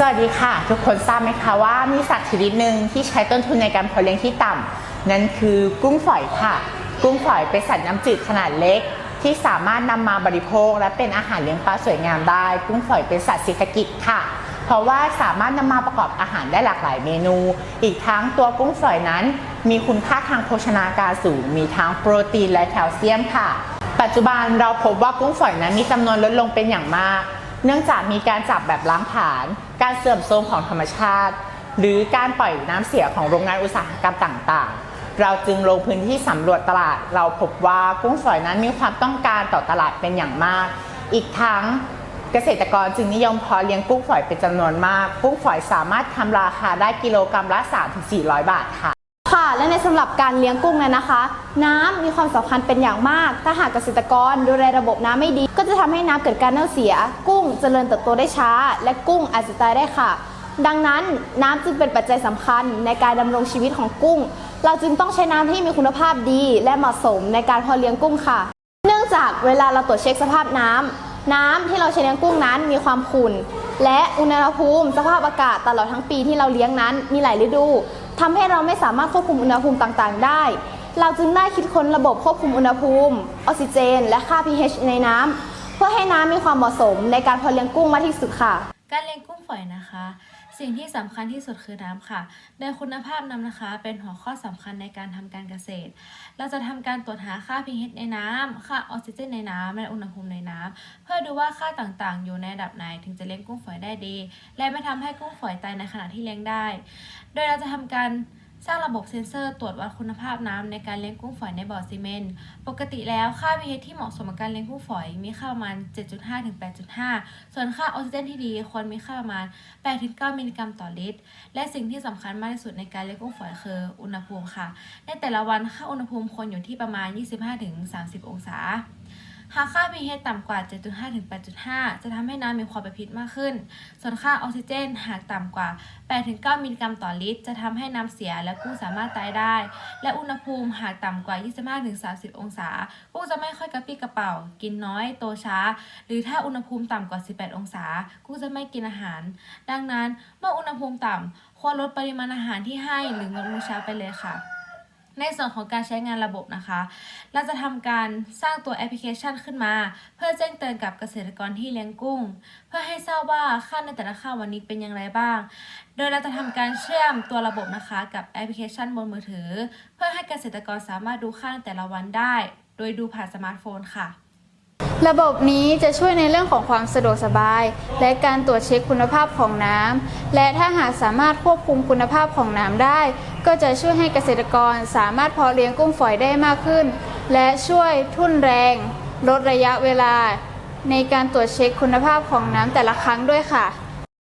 สวัสดีค่ะ ทุกคนทราบไหมคะว่ามีสัตว์ชนิดหนึ่งที่ใช้ต้นทุนในการเพาะเลี้ยงที่ต่ำนั่นคือกุ้งฝอยค่ะ กุ้งฝอยเป็นสัตว์น้ำจืดขนาดเล็ก ที่สามารถนำมาบริโภค และเป็นอาหารเลี้ยงปลาสวยงามได้ กุ้งฝอยเป็นสัตว์เศรษฐกิจค่ะ เพราะว่าสามารถนำมาประกอบอาหารได้หลากหลายเมนู อีกทั้งตัวกุ้งฝอยนั้น มีคุณค่าทางโภชนาการสูง มีทั้งโปรตีนและแคลเซียมค่ะ ปัจจุบันเราพบว่ากุ้งฝอยนั้นมีจำนวนลดลงเป็นอย่างมาก เนื่องจากมีการจับแบบล้างผลาญ การเสื่อมโทรมของธรรมชาติ หรือการปล่อยน้ำเสียของโรงงานอุตสาหกรรมต่างๆ เราจึงลงพื้นที่สำรวจตลาด เราพบว่ากุ้งฝอยนั้นมีความต้องการต่อตลาดเป็นอย่างมาก อีกทั้งเกษตรกรจึงนิยมเพาะเลี้ยงกุ้งฝอยเป็นจำนวนมาก กุ้งฝอยสามารถทำราคาได้กิโลกรัมละ 3-400 บาทค่ะ ค่ะ และในสำหรับการเลี้ยงกุ้งเนี่ยนะคะ น้ำมีความสำคัญเป็นอย่างมาก ถ้าหากเกษตรกรดูแลระบบน้ำไม่ดี ก็จะทำให้น้ำเกิดการเน่าเสีย กุ้งเจริญเติบโตได้ช้า และกุ้งอาจจะตายได้ค่ะ ดังนั้นน้ำจึงเป็นปัจจัยสำคัญในการดำรงชีวิตของกุ้ง เราจึงต้องใช้น้ำที่มีคุณภาพดี และเหมาะสมในการเพาะเลี้ยงกุ้งค่ะ เนื่องจากเวลาเราตรวจเช็คสภาพน้ำน้ำที่เราใช้เลี้ยงกุ้งนั้นมีความขุ่นและอุณหภูมิสภาพอากาศตลอดทั้งปีที่เราเลี้ยงนั้นมีหลายฤดู ทำให้เราไม่สามารถควบคุมอุณหภูมิต่างๆ ได้ เราจึงได้คิดค้นระบบควบคุมอุณหภูมิ ออกซิเจน และค่า pH ในน้ำเพื่อให้น้ำมีความเหมาะสมในการเพาะเลี้ยงกุ้งมากที่สุดค่ะ การเลี้ยงกุ้งฝอยนะคะ สิ่งที่สำคัญที่สุดคือน้ำค่ะ โดยคุณภาพน้ำนะคะ เป็นหัวข้อสำคัญในการทำการเกษตร เราจะทำการตรวจหาค่า pH ในน้ำค่าออกซิเจนในน้ำและอุณหภูมิในน้ำเพื่อดูว่าค่าต่างๆ อยู่ในระดับไหนถึงจะเลี้ยงกุ้งฝอยได้ดี และไม่ทำให้กุ้งฝอยตายในขณะที่เลี้ยงได้ โดยเราจะทำการ สร้างระบบเซ็นเซอร์ตรวจวัดคุณภาพน้ำในการเลี้ยงกุ้งฝอยในบ่อซีเมนต์ปกติแล้วค่า pH ที่เหมาะสมกับการเลี้ยงกุ้งฝอยมีค่าประมาณ 7.5 ถึง 8.5 ส่วนค่าออกซิเจนที่ดีควรมีค่าประมาณ 8 ถึง 9 มิลลิกรัมต่อลิตร และสิ่งที่สำคัญมากที่สุดในการเลี้ยงกุ้งฝอยคืออุณหภูมิค่ะ ในแต่ละวันค่าอุณหภูมิควรอยู่ที่ประมาณ 25 ถึง 30 องศา หากค่า pH ต่ำกว่า 7.5 ถึง 8.5 จะทำให้น้ำมีความเป็นพิษมากขึ้น ส่วนค่าออกซิเจนหากต่ำกว่า 8 ถึง 9 มิลลิกรัมต่อลิตร จะทำให้น้ำเสียและกุ้งสามารถตายได้ และอุณหภูมิหากต่ำกว่า 25 ถึง 30 องศา กุ้งจะไม่ค่อยกระปี้กระเป๋า กินน้อย โตช้า หรือถ้าอุณหภูมิต่ำกว่า 18 องศา กุ้งจะไม่กินอาหาร ดังนั้นเมื่ออุณหภูมิต่ำควรลดปริมาณอาหารที่ให้หรืองดมื้อเช้าไปเลยค่ะ ในส่วนของการใช้งานระบบนะคะ เราจะทำการสร้างตัวแอปพลิเคชันขึ้นมา เพื่อแจ้งเตือนกับเกษตรกรที่เลี้ยงกุ้ง เพื่อให้ทราบว่าค่าในแต่ละค่าวันนี้เป็นอย่างไรบ้าง โดยเราจะทำการเชื่อมตัวระบบนะคะกับแอปพลิเคชันบนมือถือ เพื่อให้เกษตรกรสามารถดูค่าในแต่ละวันได้ โดยดูผ่านสมาร์ทโฟนค่ะ ระบบนี้จะช่วยในเรื่องของความสะดวกสบาย และการตรวจเช็คคุณภาพของน้ำและถ้าหากสามารถควบคุมคุณภาพของน้ำได้ ก็จะช่วยให้เกษตรกรสามารถเพาะเลี้ยงกุ้งฝอยได้มากขึ้น และช่วยทุ่นแรง ลดระยะเวลา ในการตรวจเช็คคุณภาพของน้ำแต่ละครั้งด้วยค่ะ